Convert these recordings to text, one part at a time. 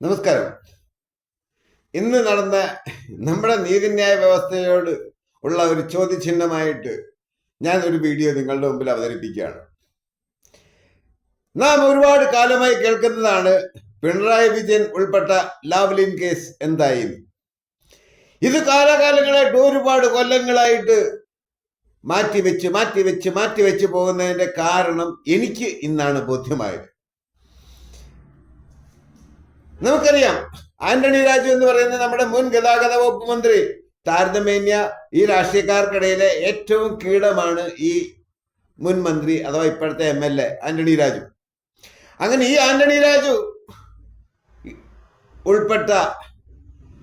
നമസ്കാരം. ഇന്ന് നടന്ന നമ്മുടെ നീതിന്യായ വ്യവസ്ഥയോട് ഉള്ള ഒരു ചോദ്യചിഹ്നമായിട്ട് ഞാൻ ഒരു വീഡിയോ നിങ്ങളുടെ മുമ്പിൽ അവതരിപ്പിക്കുകയാണ്. നാം ഒരുപാട് കാലമായി കേൾക്കുന്നതാണ് പിണറായി വിജയൻ ഉൾപ്പെട്ട ലാവ്ലിൻ കേസ് എന്തായി. ഇത് കാലാകാലങ്ങളായിട്ട് ഒരുപാട് കൊല്ലങ്ങളായിട്ട് മാറ്റിവെച്ച് മാറ്റിവെച്ച് മാറ്റിവെച്ച് പോകുന്നതിന്റെ കാരണം എനിക്ക് ഇന്നാണ് ബോധ്യമായത്. നമുക്കറിയാം. ആന്റണി രാജു എന്ന് പറയുന്ന നമ്മുടെ മുൻ ഗതാഗത വകുപ്പ് മന്ത്രി താരതമ്യ ഈ രാഷ്ട്രീയക്കാർക്കിടയിലെ ഏറ്റവും കീടമാണ് ഈ മുൻ മന്ത്രി അഥവാ ഇപ്പോഴത്തെ M L A Antony Raju. അങ്ങനെ ഈ ആന്റണി രാജു ഉൾപ്പെട്ട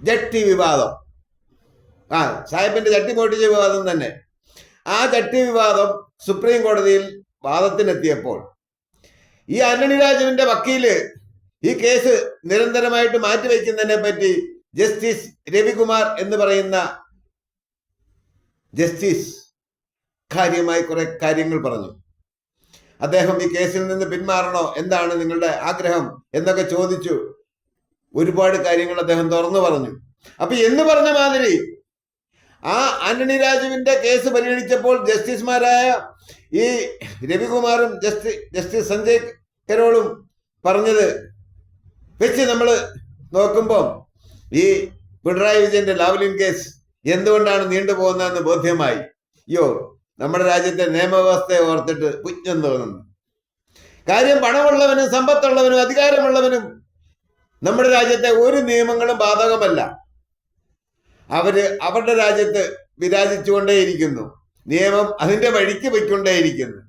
ജട്ടി വിവാദം. ആ സാഹിബിന്റെ ചട്ടി പൊട്ടിച്ച വിവാദം തന്നെ. ആ ചട്ടി വിവാദം സുപ്രീം കോടതിയിൽ വാദത്തിനെത്തിയപ്പോൾ ഈ ആന്റണി രാജുവിന്റെ വക്കീൽ ഈ കേസ് നിരന്തരമായിട്ട് മാറ്റിവെക്കുന്നതിനെ പറ്റി ജസ്റ്റിസ് രവികുമാർ എന്ന് പറയുന്ന ജസ്റ്റിസ് കാര്യമായി കുറെ കാര്യങ്ങൾ പറഞ്ഞു. അദ്ദേഹം ഈ കേസിൽ നിന്ന് പിന്മാറണോ? എന്താണ് നിങ്ങളുടെ ആഗ്രഹം? എന്നൊക്കെ ചോദിച്ചു. ഒരുപാട് കാര്യങ്ങൾ അദ്ദേഹം തുറന്നു പറഞ്ഞു. അപ്പൊ എന്ന് പറഞ്ഞ മാതിരി ആ ആന്റണി രാജുവിന്റെ കേസ് പരിഗണിച്ചപ്പോൾ ജസ്റ്റിസുമാരായ ഈ രവികുമാറും ജസ്റ്റിസ് ജസ്റ്റിസ് സഞ്ജയ് കരോളും പറഞ്ഞത് വെച്ച് നമ്മൾ നോക്കുമ്പോൾ ഈ പിണറായി വിജയന്റെ ലാവ്ലിൻ കേസ് എന്തുകൊണ്ടാണ് നീണ്ടുപോകുന്നതെന്ന് ബോധ്യമായി? അയ്യോ നമ്മുടെ രാജ്യത്തെ നിയമവ്യവസ്ഥയെ ഓർത്തിട്ട് പുജ്ഞം തോന്നുന്നു. കാര്യം പണമുള്ളവനും സമ്പത്തുള്ളവനും അധികാരമുള്ളവനും നമ്മുടെ രാജ്യത്തെ ഒരു നിയമങ്ങളും ബാധകമല്ല. അവർ അവരുടെ രാജ്യത്ത് വിരാജിച്ചുകൊണ്ടേയിരിക്കുന്നു. നിയമം അതിന്റെ വഴിക്ക് പൊയ്ക്കൊണ്ടേയിരിക്കുന്നു.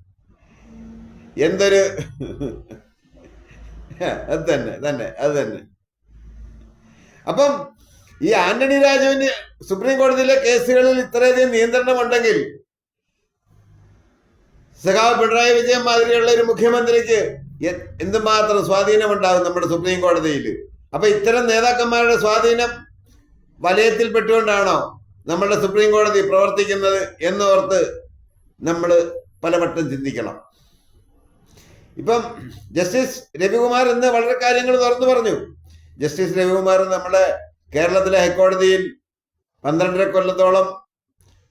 എന്തൊരു അത് തന്നെ തന്നെ അത് തന്നെ. അപ്പം ഈ ആന്റണി രാജുവിന് സുപ്രീം കോടതിയിലെ കേസുകളിൽ ഇത്രയധികം നിയന്ത്രണം ഉണ്ടെങ്കിൽ സഖാവ് പിണറായി വിജയൻ മാതിരിയുള്ള ഒരു മുഖ്യമന്ത്രിക്ക് എന്തുമാത്രം സ്വാധീനം ഉണ്ടാകും നമ്മുടെ സുപ്രീം കോടതിയിൽ? അപ്പൊ ഇത്തരം നേതാക്കന്മാരുടെ സ്വാധീനം വലയത്തിൽ വലയത്തിൽപ്പെട്ടുകൊണ്ടാണോ നമ്മുടെ സുപ്രീം കോടതി പ്രവർത്തിക്കുന്നത് എന്നോർത്ത് നമ്മൾ പലവട്ടം ചിന്തിക്കണം. ഇപ്പം ജസ്റ്റിസ് രവികുമാർ ഇന്ന് വളരെ കാര്യങ്ങൾ തുറന്നു പറഞ്ഞു. ജസ്റ്റിസ് രവികുമാർ നമ്മുടെ കേരളത്തിലെ ഹൈക്കോടതിയിൽ പന്ത്രണ്ടര കൊല്ലത്തോളം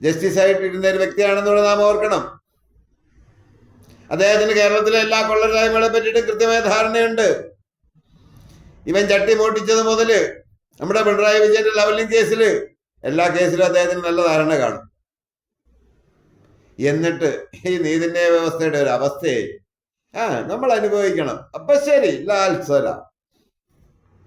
ജസ്റ്റിസ് ആയിട്ടിരുന്ന ഒരു വ്യക്തിയാണെന്നുള്ള നാം ഓർക്കണം. അദ്ദേഹത്തിന് കേരളത്തിലെ എല്ലാ കൊള്ളരായ്മകളെ പറ്റിയിട്ട് കൃത്യമായ ധാരണയുണ്ട്. ഇവൻ ചട്ടി മോട്ടിച്ചത് മുതൽ നമ്മുടെ പിണറായി വിജയന്റെ ലവലിംഗ് കേസിൽ എല്ലാ കേസിലും അദ്ദേഹത്തിന് നല്ല ധാരണ കാണും. എന്നിട്ട് ഈ നീതിന്യായ വ്യവസ്ഥയുടെ ഒരു അവസ്ഥയെ ആ നമ്മൾ അനുഭവിക്കണം അപ്പൊ ശരി ലാൽസല സലാം.